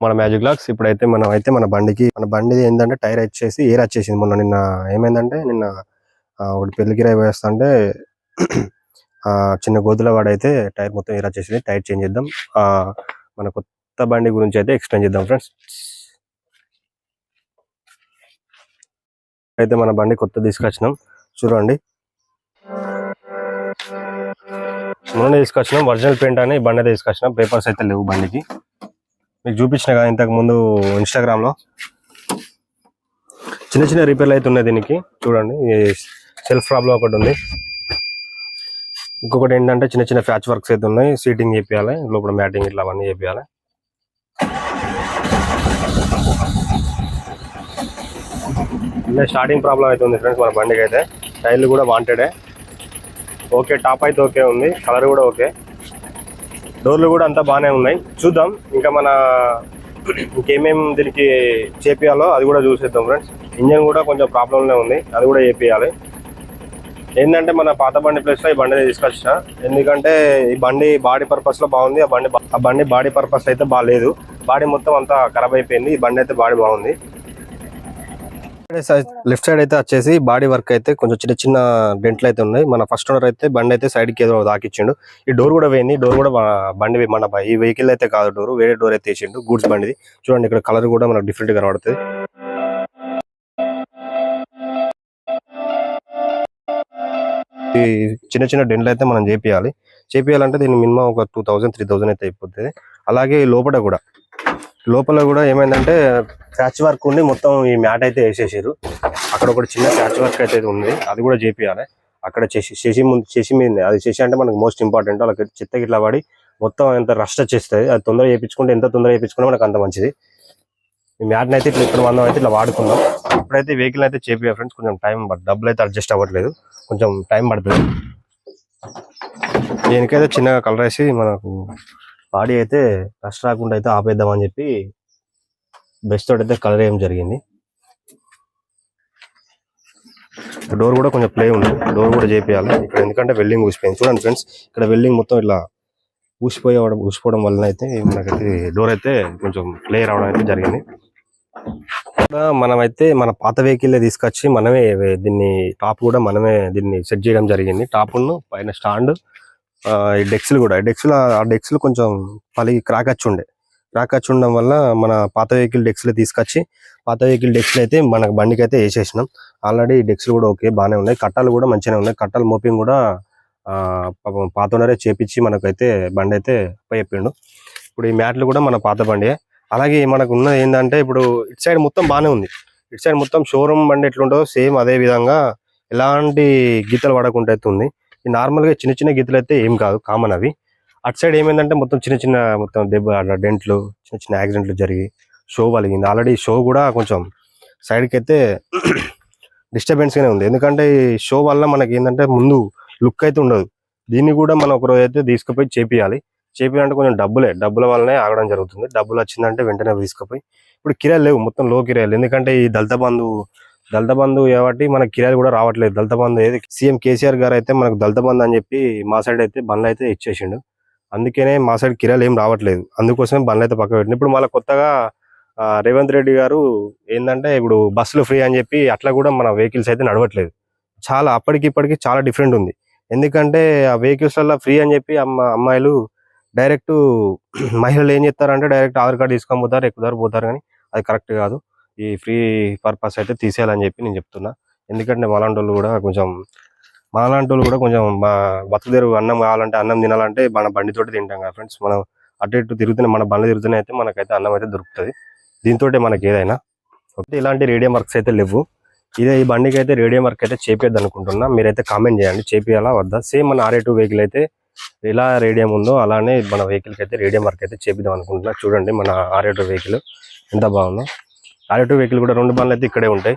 మన మ్యాజిక్ లాక్స్ ఇప్పుడైతే మనం అయితే మన బండికి మన బండి ఏంటంటే టైర్ వచ్చేసి ఎయిర్ వచ్చేసింది మొన్న నిన్న. ఏమైందంటే నిన్న ఒకటి పెళ్ళికిరాయి వేస్తుంటే చిన్న గోతుల వాడైతే టైర్ మొత్తం ఎయిర్ వచ్చేసింది. టైర్ చేంజ్ చేద్దాం. మన కొత్త బండి గురించి అయితే ఎక్స్ప్లెయిన్ చేద్దాం ఫ్రెండ్స్. అయితే మన బండి కొత్త తీసుకొచ్చినాం. చూడండి. మొన్న తీసుకొచ్చినాం. ఒరిజినల్ పెయింట్ అని బండి తీసుకొచ్చినాం. పేపర్స్ అయితే లేవు బండికి. మీకు చూపించిన కదా ఇంతకు ముందు ఇన్స్టాగ్రామ్లో చిన్న చిన్న రిపేర్లు అయితే ఉన్నాయి దీనికి. చూడండి సెల్ఫ్ ప్రాబ్లం ఒకటి ఉంది. ఇంకొకటి ఏంటంటే చిన్న చిన్న ఫ్యాచ్ వర్క్స్ అయితే ఉన్నాయి. సీటింగ్ చేపియాలి లోపల మ్యాటింగ్ ఇట్లా అవన్నీ చేపియాలి. స్టార్టింగ్ ప్రాబ్లం అయితే ఉంది ఫ్రెండ్స్ మన బండికి అయితే టైర్లు కూడా వాంటెడే ఓకే టాప్ అయితే ఓకే ఉంది. కలర్ కూడా ఓకే డోర్లు కూడా అంతా బాగానే ఉన్నాయి. చూద్దాం. ఇంకా మన ఇంకేమేం దీనికి చేపియాలో అది కూడా చూసేద్దాం ఫ్రెండ్స్. ఇంజన్ కూడా కొంచెం ప్రాబ్లంలో ఉంది. అది కూడా చేపియాలి. ఏంటంటే మన పాత బండి ప్లేస్లో ఈ బండి తీసుకొచ్చిన. ఎందుకంటే ఈ బండి బాడీ పర్పస్లో బాగుంది. ఆ బండి ఆ బండి బాడీ పర్పస్ అయితే బాగాలేదు. బాడీ మొత్తం అంతా ఖరాబ్ అయిపోయింది. ఈ బండి అయితే బాడీ బాగుంది. లెఫ్ట్ సైడ్ అయితే వచ్చేసి బాడీ వర్క్ అయితే కొంచెం చిన్న చిన్న డెంట్లు అయితే ఉన్నాయి. మన ఫస్ట్ ఓనర్ అయితే బండి అయితే సైడ్కి ఏదో దాకిచ్చిండు ఈ డోర్ కూడా పోయింది డోర్ కూడా బండి మన ఈ వెహికల్ అయితే కాదు డోర్ వేరే డోర్ అయితే వేసిండు. గూడ్స్ బండిది. చూడండి ఇక్కడ కలర్ కూడా మనకు డిఫరెంట్గా కనబడుతుంది. ఈ చిన్న చిన్న డెంట్లు అయితే మనం చేపియాలి. చేపియాలంటే దీన్ని మినిమం ఒక టూ థౌసండ్ త్రీ థౌసండ్ అయితే అయిపోతుంది. అలాగే లోపల కూడా లోపల కూడా ఏమైందంటే ప్యాచ్ వర్క్ ఉండి మొత్తం ఈ మ్యాట్ అయితే వేసేసారు. అక్కడ ఒకటి చిన్న ప్యాచ్ వర్క్ అయితే ఉంది. అది కూడా చేపియాలి అక్కడ చేసి చేసి ముందు చేసి మీద అది చేసి అంటే మనకు మోస్ట్ ఇంపార్టెంట్ వాళ్ళకి చెత్త గిట్లా పడి మొత్తం ఎంత రష్ట చేస్తుంది అది తొందరగా చేయించుకుంటే ఎంత తొందరగా చేయించుకుంటే మనకు అంత మంచిది. ఈ మ్యాట్ని అయితే ఇట్లా ఇక్కడ మందం అయితే ఇట్లా వాడుకుందాం ఇప్పుడైతే వెహికల్ అయితే చేపియా ఫ్రెండ్స్ కొంచెం టైం డబ్బులు అయితే అడ్జస్ట్ అవ్వట్లేదు. కొంచెం టైం పడుతుంది. దీనికైతే చిన్నగా కలర్ వేసి మనకు బాడీ అయితే రష్ రాకుండా అయితే ఆపేద్దామని చెప్పి బెస్ట్ తోటి అయితే కలర్ వేయడం జరిగింది. డోర్ కూడా కొంచెం ప్లే ఉంది. డోర్ కూడా చేపియాలి. ఇక్కడ ఎందుకంటే వెల్డింగ్ ఊసిపోయింది. చూడండి ఫ్రెండ్స్ ఇక్కడ వెల్డింగ్ మొత్తం ఇట్లా ఊసిపోయడం ఊసిపోవడం వలన అయితే మనకైతే డోర్ అయితే కొంచెం ప్లే రావడం అయితే జరిగింది. మనమైతే మన పాత వెహికల్ తీసుకొచ్చి మనమే దీన్ని టాప్ కూడా మనమే దీన్ని సెట్ చేయడం జరిగింది. టాప్ పైన స్టాండ్ ఈ డెక్స్లు కూడా. డెక్స్లు ఆ డెక్స్లు కొంచెం పలికి క్రాక్ వచ్చి ఉండే. క్రాక్ వచ్చి ఉండడం వల్ల మన పాత వెహికల్ డెక్స్లు తీసుకొచ్చి పాత వెహికల్ డెక్స్లు అయితే మన బండికి అయితే వేసేసినాం. ఆల్రెడీ డెక్స్లు కూడా ఓకే బాగానే ఉన్నాయి. కట్టాలు కూడా మంచిగానే ఉన్నాయి. కట్టాలు మోపింగ్ కూడా పాపం పాత ఓనరే చేపించి మనకైతే బండి అయితే చెప్పిండు ఇప్పుడు ఈ మ్యాట్లు కూడా మన పాత బండి అలాగే మనకు ఉన్నది ఏంటంటే ఇప్పుడు ఇటు సైడ్ మొత్తం బాగానే ఉంది. ఇటు సైడ్ మొత్తం షోరూమ్ బండి ఎట్లుంటో సేమ్ అదే విధంగా ఎలాంటి గీతలు పడకుండా అయితే ఈ నార్మల్గా చిన్న చిన్న గీతలు అయితే ఏం కాదు కామన్ అవి. అటు సైడ్ ఏమైందంటే మొత్తం చిన్న చిన్న మొత్తం దెబ్బ అట్లా డెంట్లు చిన్న చిన్న యాక్సిడెంట్లు జరిగి షో కలిగింది ఆల్రెడీ షో కూడా కొంచెం సైడ్కి అయితే డిస్టర్బెన్స్గానే ఉంది. ఎందుకంటే ఈ షో వల్ల మనకి ఏంటంటే ముందు లుక్ అయితే ఉండదు. దీన్ని కూడా మనం ఒకరోజు అయితే తీసుకుపోయి చేపియాలి. చేపియాలంటే కొంచెం డబ్బులే. డబ్బుల వల్లనే ఆగడం జరుగుతుంది. డబ్బులు వచ్చిందంటే వెంటనే తీసుకుపోయి. ఇప్పుడు కిరాయిలు లేవు. మొత్తం లో కిరాయిలు. ఎందుకంటే ఈ దళిత బంధు దళిత బంధు కాబట్టి మనకి కిరాయిలు కూడా రావట్లేదు. దళిత బంధు ఏది? సీఎం కేసీఆర్ గారు అయితే మనకు దళిత బంధు అని చెప్పి మా సైడ్ అయితే బండ్లు అయితే ఇచ్చేసిండు. అందుకనే మా సైడ్ కిరాయిలు ఏం రావట్లేదు. అందుకోసమే బండ్లు అయితే పక్క పెట్టిన ఇప్పుడు మళ్ళీ కొత్తగా రేవంత్ రెడ్డి గారు ఏంటంటే ఇప్పుడు బస్సులు ఫ్రీ అని చెప్పి అట్లా కూడా మన వెహికల్స్ అయితే నడవట్లేదు. చాలా అప్పటికి ఇప్పటికి చాలా డిఫరెంట్ ఉంది. ఎందుకంటే ఆ వెహికల్స్ ఫ్రీ అని చెప్పి అమ్మ అమ్మాయిలు డైరెక్ట్ మహిళలు ఏం చేస్తారంటే డైరెక్ట్ ఆధార్ కార్డు తీసుకొని పోతారు ఎక్కుతారు పోతారు కానీ అది కరెక్ట్ కాదు. ఈ ఫ్రీ పర్పస్ అయితే తీసేయాలని చెప్పి నేను చెప్తున్నా. ఎందుకంటే మాలాంటి కూడా కొంచెం మాలాంటి కూడా కొంచెం మా బతుకుదేరు అన్నం కావాలంటే అన్నం తినాలంటే మన బండితోటి తింటాం కదా ఫ్రెండ్స్. మనం అటు ఇటు తిరుగుతున్న మన బండ్లు తిరుగుతూనే అయితే మనకైతే అన్నం అయితే దొరుకుతుంది. దీంతో మనకి ఏదైనా. ఓకే ఇలాంటి రేడియం వర్క్స్ అయితే లేవు. ఇదే ఈ బండికి అయితే రేడియం వర్క్ అయితే చేపేద్ది అనుకుంటున్నా. మీరైతే కామెంట్ చేయండి చేపియాలా వద్దా? సేమ్ మన ఆర్ఏ టూ వెహికల్ అయితే ఎలా రేడియం ఉందో అలానే మన వెహికల్కి అయితే రేడియం వర్క్ అయితే చేపిద్దాం అనుకుంటున్నా. చూడండి మన ఆర్ఏ టూ వెహికల్ ఎంత బాగుందో. ఆర్ఏ వెహికల్ కూడా రెండు బండ్లు అయితే ఇక్కడే ఉంటాయి.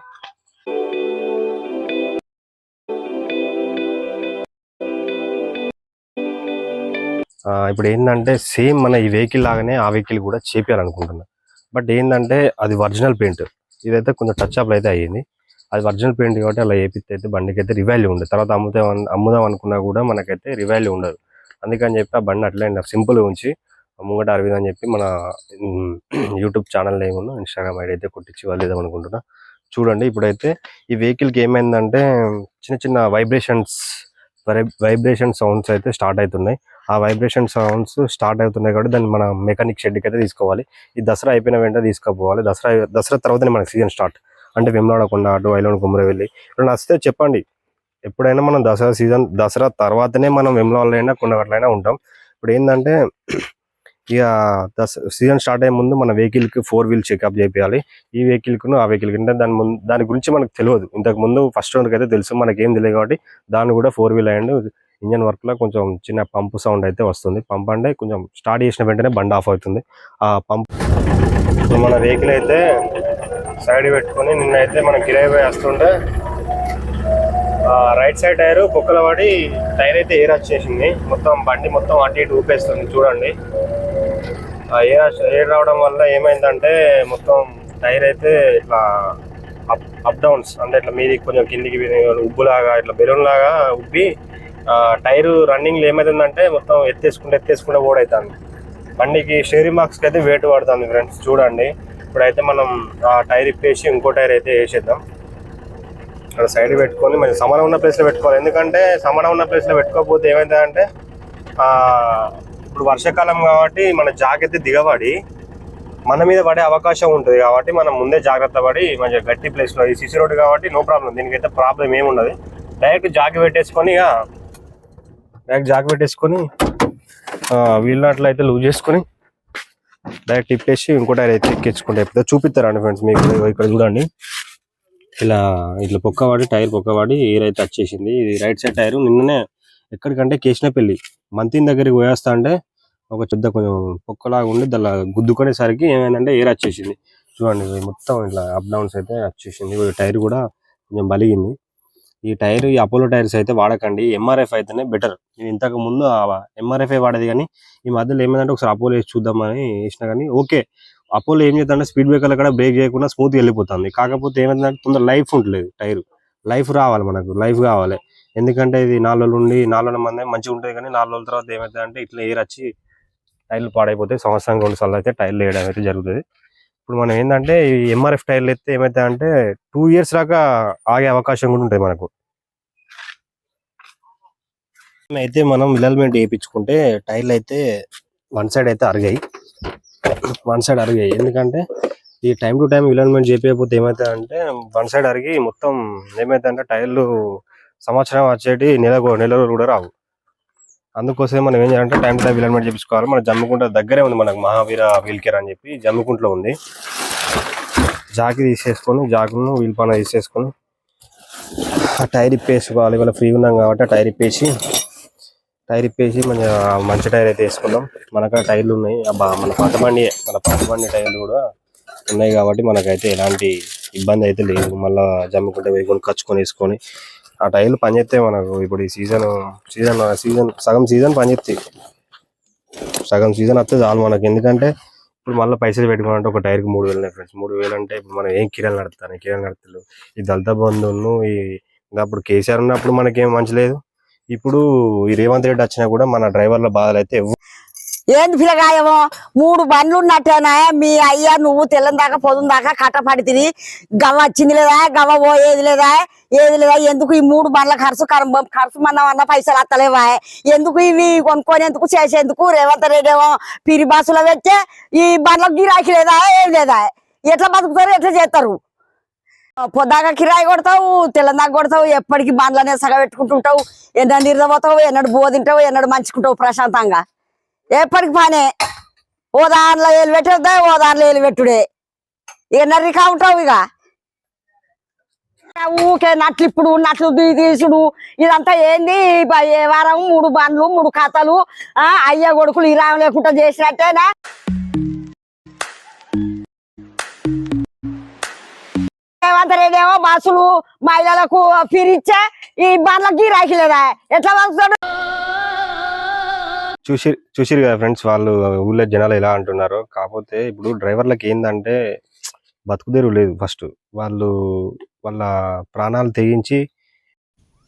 ఇప్పుడు ఏంటంటే సేమ్ మన ఈ వెహికల్ లాగానే ఆ వెహికల్ కూడా చేపియాలనుకుంటున్నా. బట్ ఏంటంటే అది ఒరిజినల్ పెయింట్. ఇదైతే కొంచెం టచ్ అప్ అయితే అయ్యింది. అది ఒరిజినల్ పెయింట్ కాబట్టి అలా వేపిస్తే అయితే బండికి అయితే రివాల్యూ ఉండదు. తర్వాత అమ్ముతాం అమ్ముదాం అనుకున్నా కూడా మనకైతే రివాల్యూ ఉండదు. అందుకని చెప్పి ఆ బండి అట్లే సింపుల్ ఉంచి ముంగట అరవింద్ అని చెప్పి మన యూట్యూబ్ ఛానల్ ఏమన్నా ఇన్స్టాగ్రామ్ ఐడి అయితే కొట్టించి వాళ్ళేదాం అనుకుంటున్నా. చూడండి ఇప్పుడైతే ఈ వెహికల్కి ఏమైందంటే చిన్న చిన్న వైబ్రేషన్స్ వైబ్రేషన్ సౌండ్స్ అయితే స్టార్ట్ అవుతున్నాయి. ఆ వైబ్రేషన్ సౌండ్స్ స్టార్ట్ అవుతున్నాయి కాబట్టి దాన్ని మన మెకానిక్ షెడ్కి అయితే తీసుకోవాలి. ఈ దసరా అయిపోయిన వెంటనే తీసుకుపోవాలి. దసరా దసరా తర్వాతనే మనకి సీజన్ స్టార్ట్. అంటే వెమ్లాడకుండా అటు వైలోని కుమ్మరవెల్లి ఇప్పుడు నచ్చితే చెప్పండి ఎప్పుడైనా మనం దసరా సీజన్ దసరా తర్వాతనే మనం వెమ్లాడైనా కొండగట్లైనా ఉంటాం. ఇప్పుడు ఏంటంటే ఇక దస సీజన్ స్టార్ట్ అయ్యే ముందు మన వెహికల్కి ఫోర్ వీల్ చెకప్ చేయాలి ఈ వెహికల్కి ఆ వెహికల్కి అంటే దాని ముందు దాని గురించి మనకు తెలియదు. ఇంతకు ముందు ఫస్ట్ వరకు అయితే తెలుసు మనకి ఏం తెలియదు కాబట్టి దాన్ని కూడా ఫోర్ వీల్ అయ్యండి. ఇంజన్ వర్క్లో కొంచెం చిన్న పంపు సౌండ్ అయితే వస్తుంది. పంప్ అంటే కొంచెం స్టార్ట్ చేసిన వెంటనే బండ్ ఆఫ్ అవుతుంది. ఆ పంప్ మన వెహికల్ అయితే సైడ్ పెట్టుకొని నిన్నైతే మనం కిరాయి పోయి వస్తుంటే రైట్ సైడ్ టైర్ కుక్కల పడి టైర్ అయితే ఎయిర్ వచ్చేసింది మొత్తం బండి మొత్తం అటు ఇటు ఊపేస్తుంది. చూడండి. ఎయిర్ ఎయిర్ రావడం వల్ల ఏమైందంటే మొత్తం టైర్ అయితే ఇట్లా అప్ అప్ డౌన్స్ అంటే ఇట్లా మీది కొంచెం కిందికి ఉబ్బులాగా ఇట్లా బెలూన్ లాగా ఉబ్బి టైరు రన్నింగ్లో రన్నింగ్ ఏమైందంటే మొత్తం ఎత్తేసుకుంటే ఎత్తేసుకుంటే ఓడైతుంది. బండికి షేరింగ్ మార్క్స్కి అయితే వెయిట్ పడుతుంది ఫ్రెండ్స్ చూడండి. ఇప్పుడైతే మనం ఆ టైర్ ఇప్పేసి ఇంకో టైర్ అయితే వేసేద్దాం. అక్కడ సైడ్ పెట్టుకొని మంచి సమానం ఉన్న ప్లేస్లో పెట్టుకోవాలి. ఎందుకంటే సమానం ఉన్న ప్లేస్లో పెట్టుకోకపోతే ఏమైందంటే ఇప్పుడు వర్షాకాలం కాబట్టి మన జాగ్రత్త దిగబడి మన మీద పడే అవకాశం ఉంటుంది కాబట్టి మనం ముందే జాగ్రత్త పడి మంచిగా గట్టి ప్లేస్లో ఈ సిసి రోడ్డు కాబట్టి నో ప్రాబ్లం దీనికైతే ప్రాబ్లం ఏమి ఉండదు. డైరెక్ట్ జాకి పెట్టేసుకొని ఇక డైరెక్ట్ జాకి పెట్టేసుకొని వీల్ అయితే లూజ్ చేసుకొని డైరెక్ట్ ఇప్పేసి ఇంకో టైర్ అయితే ఎక్కించుకుంటే అయిపోతుంది. చూపిస్తారండి ఫ్రెండ్స్ మీకు? ఇక్కడ చూడండి. ఇలా ఇట్లా పొక్కవాడి టైర్ పొక్కవాడి ఎయిర్ అయితే వచ్చేసింది ఇది రైట్ సైడ్ టైర్. నిన్ననే ఎక్కడికంటే కేసినపల్లి మంతిన్ దగ్గరికి పోయేస్తా అంటే ఒక పెద్ద కొంచెం పొక్కలాగా ఉండి దానిలో గుద్దుకునేసరికి ఏమైందంటే ఎయిర్ వచ్చేసింది. చూడండి మొత్తం ఇట్లా అప్ డౌన్స్ అయితే వచ్చేసింది. టైర్ కూడా కొంచెం బలిగింది. ఈ టైర్ ఈ అపోలో టైర్స్ అయితే వాడకండి. ఎంఆర్ఎఫ్ అయితేనే బెటర్. నేను ఇంతకు ముందు ఎంఆర్ఎఫ్ వాడేది కానీ ఈ మధ్యలో ఏమైందంటే ఒకసారి అపోలో వేసి చూద్దామని వేసినా కానీ ఓకే. అపోలో ఏం చేద్దాం స్పీడ్ బ్రేకర్లు కూడా బ్రేక్ చేయకుండా స్మూత్గా వెళ్ళిపోతుంది. కాకపోతే ఏమైందంటే తొందర లైఫ్ ఉండలేదు టైర్. లైఫ్ రావాలి మనకు. లైఫ్ కావాలి. ఎందుకంటే ఇది నాలుగు నుండి ఉండి నాలుగు మంది మంచిగా ఉంటుంది కానీ నాలుగు రోజుల తర్వాత ఏమవుతుందంటే ఇట్లా ఎయిర్ వచ్చి టైర్లు పాడైపోతే సంవత్సరం రెండు సార్లు అయితే టైర్లు వేయడం అయితే జరుగుతుంది. ఇప్పుడు మనం ఏంటంటే ఈ ఎంఆర్ఎఫ్ టైర్లు అయితే ఏమైతే అంటే టూ ఇయర్స్ దాకా ఆగే అవకాశం కూడా ఉంటుంది మనకు. అయితే మనం విలల్మెంట్ వేయించుకుంటే టైర్లు అయితే వన్ సైడ్ అయితే అరిగాయి. One side అరిగాయి. ఎందుకంటే ఈ టైం టు టైం విలన్మెంట్ చేయకపోతే ఏమైతే అంటే వన్ సైడ్ అరిగి మొత్తం ఏమైతే అంటే టైర్లు సంవత్సరం వచ్చేటి నెల కూ- నెల కూడా రావు. అందుకోసమే మనం ఏం చేయాలంటే టైం టు టైం విలన్మెంట్ చేపించుకోవాలి. మన జమ్మికుంట దగ్గరే ఉంది మనకు మహావీర వీల్ కేర్ అని చెప్పి జమ్మికుంటలో ఉంది. జాకి తీసేసుకొని జాకును వీల్ పైన తీసేసుకొని ఆ టైర్ ఇప్పేసుకోవాలి. ఇవాళ ఫ్రీ ఉన్నాం కాబట్టి ఆ టైర్ ఇప్పేసి టైర్ ఇప్పేసి మన మంచి టైర్ అయితే వేసుకుందాం. మనకు టైర్లు ఉన్నాయి. మన పాత బండి మన పాత బండి టైర్లు కూడా ఉన్నాయి కాబట్టి మనకైతే ఎలాంటి ఇబ్బంది అయితే లేదు. మళ్ళీ జమ్ముకుంటే పోయి కొనుక్కొచ్చుకొని వేసుకొని ఆ టైర్లు పనిచేస్తాయి మనకు ఇప్పుడు ఈ సీజన్ సీజన్ సీజన్ సగం సీజన్ పనిచేస్తాయి. సగం సీజన్ వస్తే చాలు మనకి. ఎందుకంటే ఇప్పుడు మళ్ళీ పైసలు పెట్టుకోవాలంటే ఒక టైర్కి మూడు వేలు ఫ్రెండ్స్. మూడు వేలు అంటే ఇప్పుడు మనం ఏం కిరాలు నడుపుతాను కిరాలు నడుపుతారు ఈ దళిత బంధువులను ఈ అప్పుడు కేసీఆర్ ఉన్నప్పుడు మనకేం మంచి లేదు. ఇప్పుడు ఈ రేవంత్ రెడ్డి వచ్చినా కూడా మన డ్రైవర్ల బాధలు అయితే ఏంది పిల్లగాయమో? మూడు బండ్లు ఉన్నట్టేనా మీ అయ్యా నువ్వు తెల్లని దాకా పొద్దున దాకా కట్టపడి తిని గవ్వ వచ్చింది లేదా? గవ్వ పోయేది లేదా? ఏది లేదా? ఎందుకు ఈ మూడు బండ్ల ఖర్చు ఖర్చు మనం పైసలు అత్తలేవా? ఎందుకు ఇవి కొనుక్కోనేందుకు చేసేందుకు? రేవంత్ రెడ్డి ఏమో పిరి బాసులో పెట్టే ఈ బండ్లకు గిరాకీ లేదా? ఏం లేదా? ఎట్లా బతుకుతారు? ఎట్లా చేస్తారు? పొద్దాక కిరాయి కొడతావు తెల్లందాక కొడతావు ఎప్పటికీ బండ్లనే సగ పెట్టుకుంటుంటావు ఎన్నడు నిరదపోతావు ఎన్నడు బోధింటావు ఎన్నడు మంచుకుంటావు ప్రశాంతంగా. ఎప్పటికి పనే? ఓ దాంట్లో ఏలు పెట్టేద్దా? ఓ దాంట్లో ఏలు పెట్టుడే. ఇక నర్రికా ఉంటావు ఇక. ఊకే నట్లు ఇప్పుడు నట్లు తీసుడు. ఇదంతా ఏంది? ఏ వారం మూడు బండ్లు మూడు కథలు ఆ అయ్య కొడుకులు ఈ లేకుండా చేసినట్టేనా? రేవంత్ రెడ్డి బస్సులు మహిళలకు ఫిరిచ్చే ఈ బండ్లకి రాయలేదా ఎట్లా బతుకుతాడు? చూసి చూసిరు కదా ఫ్రెండ్స్ వాళ్ళు ఊళ్ళో జనాలు ఎలా అంటున్నారు. కాకపోతే ఇప్పుడు డ్రైవర్లకు ఏంటంటే బతుకుదేరు లేదు ఫస్ట్. వాళ్ళు వాళ్ళ ప్రాణాలు తెగించి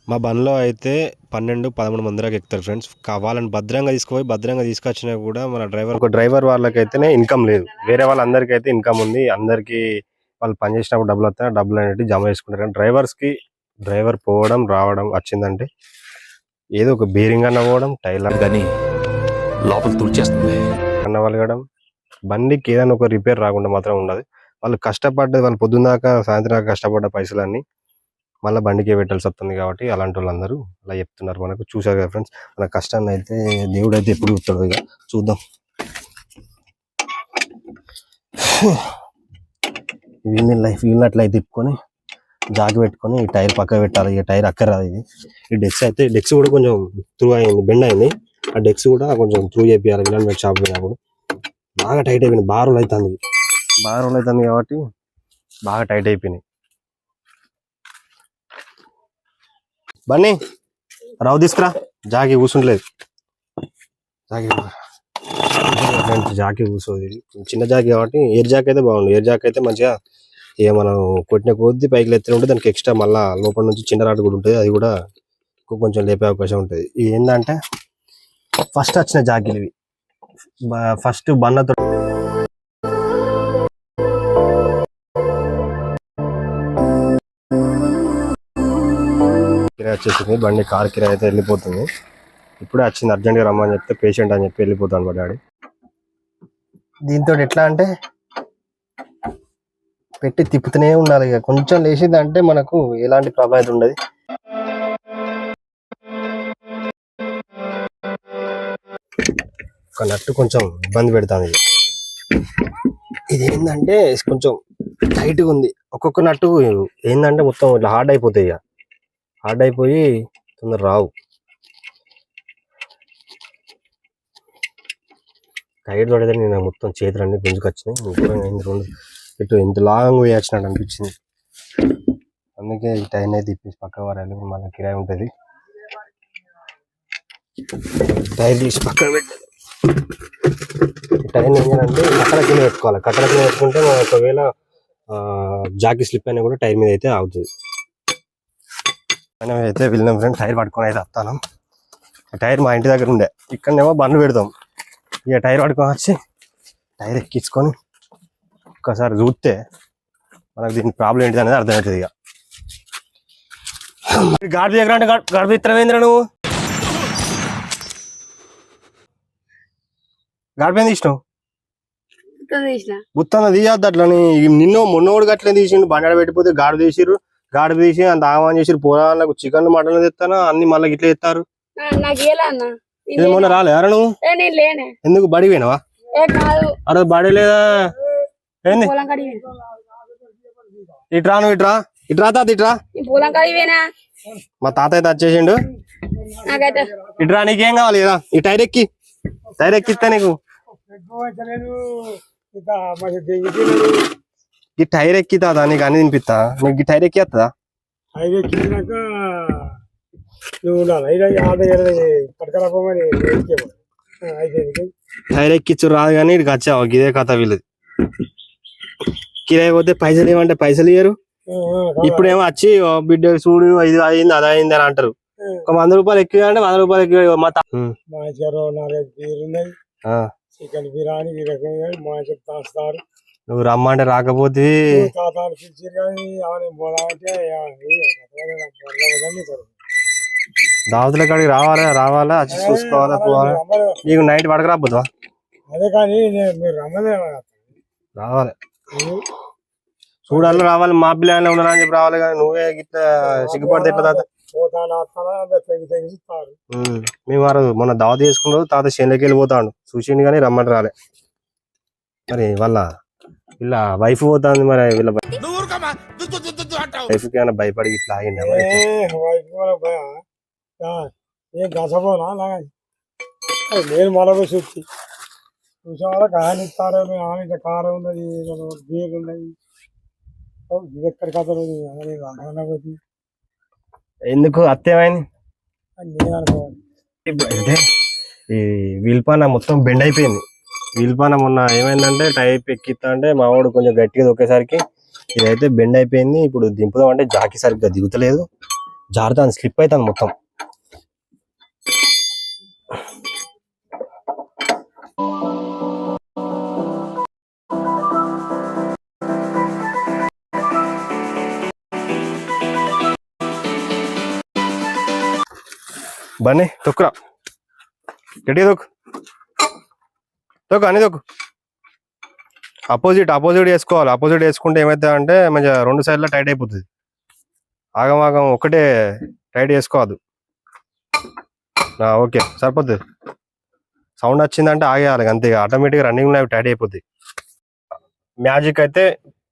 మా బండ్లో అయితే పన్నెండు పదమూడు మంది దాకా ఎక్కుతారు ఫ్రెండ్స్. వాళ్ళని భద్రంగా తీసుకుపోయి భద్రంగా తీసుకొచ్చినా కూడా మన డ్రైవర్ ఒక డ్రైవర్ వాళ్ళకైతేనే ఇన్కమ్ లేదు. వేరే వాళ్ళందరికీ అయితే ఇన్కమ్ ఉంది. అందరికీ వాళ్ళు పని చేసినప్పుడు డబ్బులు వస్తాయి? డబ్బులు అనేవి జమ చేసుకుంటారు. కానీ డ్రైవర్స్కి డ్రైవర్ పోవడం రావడం వచ్చిందంటే ఏదో ఒక బేరింగ్ అన్న పోవడం టైలర్ కానీ లోపల తుడిచేస్తుంది. అన్న వలగడం బండికి ఏదైనా ఒక రిపేర్ రాకుండా మాత్రం ఉండదు. వాళ్ళు కష్టపడ్డది వాళ్ళు పొద్దున్నాక సాయంత్రం దాకా కష్టపడ్డ పైసలన్నీ మళ్ళీ బండికే పెట్టాల్సి వస్తుంది కాబట్టి అలాంటి వాళ్ళందరూ అలా చెప్తున్నారు మనకు. చూసారు కదా ఫ్రెండ్స్ మన కష్టాన్ని అయితే దేవుడు అయితే ఎప్పుడు చూస్తాడు ఇక. చూద్దాం. వీళ్ళ లైఫ్ వీళ్ళట్లయితే తిప్పుకొని జాగి పెట్టుకొని ఈ టైర్ పక్క పెట్టాలి ఈ టైర్ అక్కరాదు ఇది. ఈ డెక్స్ అయితే డెక్స్ కూడా కొంచెం త్రూ అయింది బెండ్ అయింది. ఆ డెక్స్ కూడా కొంచెం త్రూ చేపియాలి విలన్ పెట్టి షాప్ పోయినప్పుడు బాగా టైట్ అయిపోయింది బాగా రోజులు అవుతుంది. బాగా రోజులు అవుతుంది కాబట్టి బాగా టైట్ అయిపోయినాయి. బన్నీ రావు తీసుకురా. జాకి కూర్చుంటలేదు జాకి జాకి కూర్చోదు చిన్న జాకి కాబట్టి ఎయిర్ జాక్ అయితే బాగుండు. ఎయిర్ జాక్ అయితే మంచిగా ఇక మనం కొట్టిన కొద్ది పైకి లేస్తే ఉంటే దానికి ఎక్స్ట్రా మళ్ళా లోపల నుంచి చిన్న రాడ్ కూడా ఉంటుంది అది కూడా కొంచెం లేపే అవకాశం ఉంటుంది. ఇది ఏంటంటే ఫస్ట్ వచ్చిన జాకీలు ఇవి ఫస్ట్ బన్నతో కిరాయి వచ్చేసింది. బండి కార్ కిరాయి అయితే వెళ్ళిపోతుంది. ఇప్పుడే వచ్చింది. అర్జెంట్గా రమ్మని చెప్తే పేషెంట్ అని చెప్పి వెళ్ళిపోతాను మా డాడీ. దీంతో ఎట్లా అంటే పెట్టి తిప్పుతూనే ఉండాలి ఇక. కొంచెం లేచింది అంటే మనకు ఎలాంటి ప్రాబ్లం అయితే ఉండదు. ఒక నట్టు కొంచెం ఇబ్బంది పెడతాను ఇది. ఇది ఏంటంటే కొంచెం టైట్గా ఉంది. ఒక్కొక్క నట్టు ఏంటంటే మొత్తం ఇట్లా హార్డ్ అయిపోతాయి ఇక. హార్డ్ అయిపోయి తొందర రావు. టైర్ తోడైతే నేను మొత్తం చేతులన్నీ గుంజుకొచ్చినాయి. రెండు ఇటు ఎంత లాంగ్ వేయచ్చినట్టు అనిపించింది. అందుకే ఈ టైర్ అయితే ఇప్పేసి పక్క వారాలి మళ్ళీ కిరాయి ఉంటుంది. టైర్ తీసి పక్కన పెట్టాలి ఈ టైర్ ఏం చేయాలంటే కట్టల కింద పెట్టుకోవాలి. కట్టల కింద పెట్టుకుంటే మనం ఒకవేళ ఆ, జాకీ స్లిప్ అయినా కూడా టైర్ మీద అయితే అవుతుంది మనం అయితే వెళ్ళినాం ఫ్రెండ్ టైర్ పట్టుకొని అయితే వస్తాను. టైర్ మా ఇంటి దగ్గర ఉండే. ఇక్కడనేమో బండ్లు పెడతాం. ఇక టైర్ పట్టుకొని వచ్చి టైర్ ఎక్కించుకొని ఒక్కసారి చూస్తే మనకు దీని ప్రాబ్లం ఏంటిది అనేది అర్థమవుతుంది ఇక. గాడి దగ్గర అంటే గడప ఇత్తరమేంద్ర నువ్వు? గడప తీసినావు? తీసిన. గుత్తన్న తీయద్దు అట్లని నిన్ను మొన్నోడు గట్లే తీసిండు బండ పెట్టిపోతే గాడి తీసిర్రు. గాడి తీసి అంత ఆహ్వానం చేసిరు పోరాళ్ళకు చికెన్ మటన్ తెస్తాను అన్ని మళ్ళీ ఇట్లా ఇది మొన్న రాలే అరే నువ్వు? ఎందుకు బడి పోయినావా? అరే బడి లేదా? ఏంది? ఇట్రా నువ్వు ఇట్రా ఇట్రా తాత ఇట్రా మా తాత అయితే వచ్చేసిండు. ఇట్రా నీకేం కావాలి? కదా ఈ టైర్ ఎక్కి. టైర్ ఎక్కిస్తా నీకు ఈ టైర్ ఎక్కి తాత నీకు అన్ని తినిపిస్తా. నీకు ఈ టైర్ ఎక్కిస్తా ఐదు ఎక్కినాక నువ్వు ఉండాలి. ఇరవై పట్టుకరాపోమని టైర్ ఎక్కిచ్చు రాదు కానీ ఇక్కడికి వచ్చావు. ఇదే కథ వీళ్ళది. కిరాయి పోతే పైసలు ఏమంటే పైసలు ఇయ్యరు. ఇప్పుడేమో వచ్చి "ఓ బిడ్డ చూడు ఇది అయింది అది అయింది అని అంటారు. ఒక వంద రూపాయలు ఎక్కువ అంటే వంద రూపాయలు ఎక్కువ మా చికెన్ బిర్యానీ ఈ రకంగా మా చెప్పు తాస్తారు నువ్వు రమ్మంటే రాకపోతే కానీ పోదామంటే దావతుల కాడికి రావాలా? రావాలా? వచ్చి చూసుకోవాలా? పోవాలా? నీకు నైట్ పడక రాబోద్దా అదే కానీ మీరు రమ్మనే రావాలి. చూడాలి రావాలి. మా పిల్లలు ఉన్నారా అని చెప్పి రావాలి కానీ నువ్వే గిట్ల సిగ్గుపడితే ఎట్లా తాత? మేము ఆ రోజు మొన్న దావత్ చేసుకున్న రోజు తాత చేనులోకి వెళ్ళిపోతాడు చూసిండు కానీ రమ్మని రాలే. మరి వాళ్ళ వీళ్ళ వైఫ్ పోతాంది మరి వీళ్ళ వైఫ్కి ఏమైనా భయపడి ఇట్లా ఆగిందా ఏం దసపోనా అలాగా నేను మరొక చూసి చూసిన వాళ్ళకి ఆయన ఇస్తారు ఆయన కారం ఉన్నది బీర్ ఉన్నది. ఇది ఎక్కడి కథ ఉన్నది అని అనుకోవచ్చు ఎందుకు? అత్తేమైంది ఇప్పుడు అంటే ఈ వీల్పాన మొత్తం బెండ్ అయిపోయింది. వీల్పాన మొన్న ఏమైందంటే టైప్ ఎక్కిస్తా అంటే మా వాడు కొంచెం గట్టిగా దొక్కేసరికి ఇదైతే బెండ్ అయిపోయింది. ఇప్పుడు దింపుదాం అంటే జాకి సరిగ్గా దిగుతలేదు. జారుతాను స్లిప్ అవుతాను మొత్తం. బన్నీ తొక్కురా గట్టిగా తొక్కు తొక్కు అని తొక్కు అపోజిట్ అపోజిట్ వేసుకోవాలి అపోజిట్ వేసుకుంటే ఏమైతే అంటే మంచిగా రెండు సైడ్లో టైట్ అయిపోతుంది ఆగం ఆగం ఒకటే టైట్ చేసుకోవద్దు ఓకే సరిపోతుంది సౌండ్ వచ్చిందంటే ఆగేయాలి అంతే ఆటోమేటిక్గా రన్నింగ్ అవి టైట్ అయిపోద్ది మ్యాజిక్ అయితే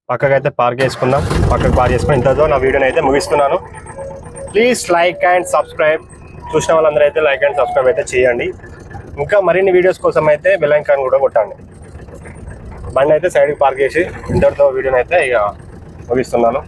పక్కకి అయితే పార్క్ చేసుకుందాం పక్కకు పార్క్ చేసుకుని ఇంతతో నా వీడియోని అయితే ముగిస్తున్నాను ప్లీజ్ లైక్ అండ్ సబ్స్క్రైబ్ చూసిన వాళ్ళందరూ అయితే లైక్ అండ్ సబ్స్క్రైబ్ అయితే చేయండి. ఇంకా మరిన్ని వీడియోస్ కోసం అయితే బెల్ కూడా కొట్టండి. బండి అయితే సైడ్కి పార్క్ చేసి ఇంతటితో వీడియోని అయితే ఇక ముగిస్తున్నాను.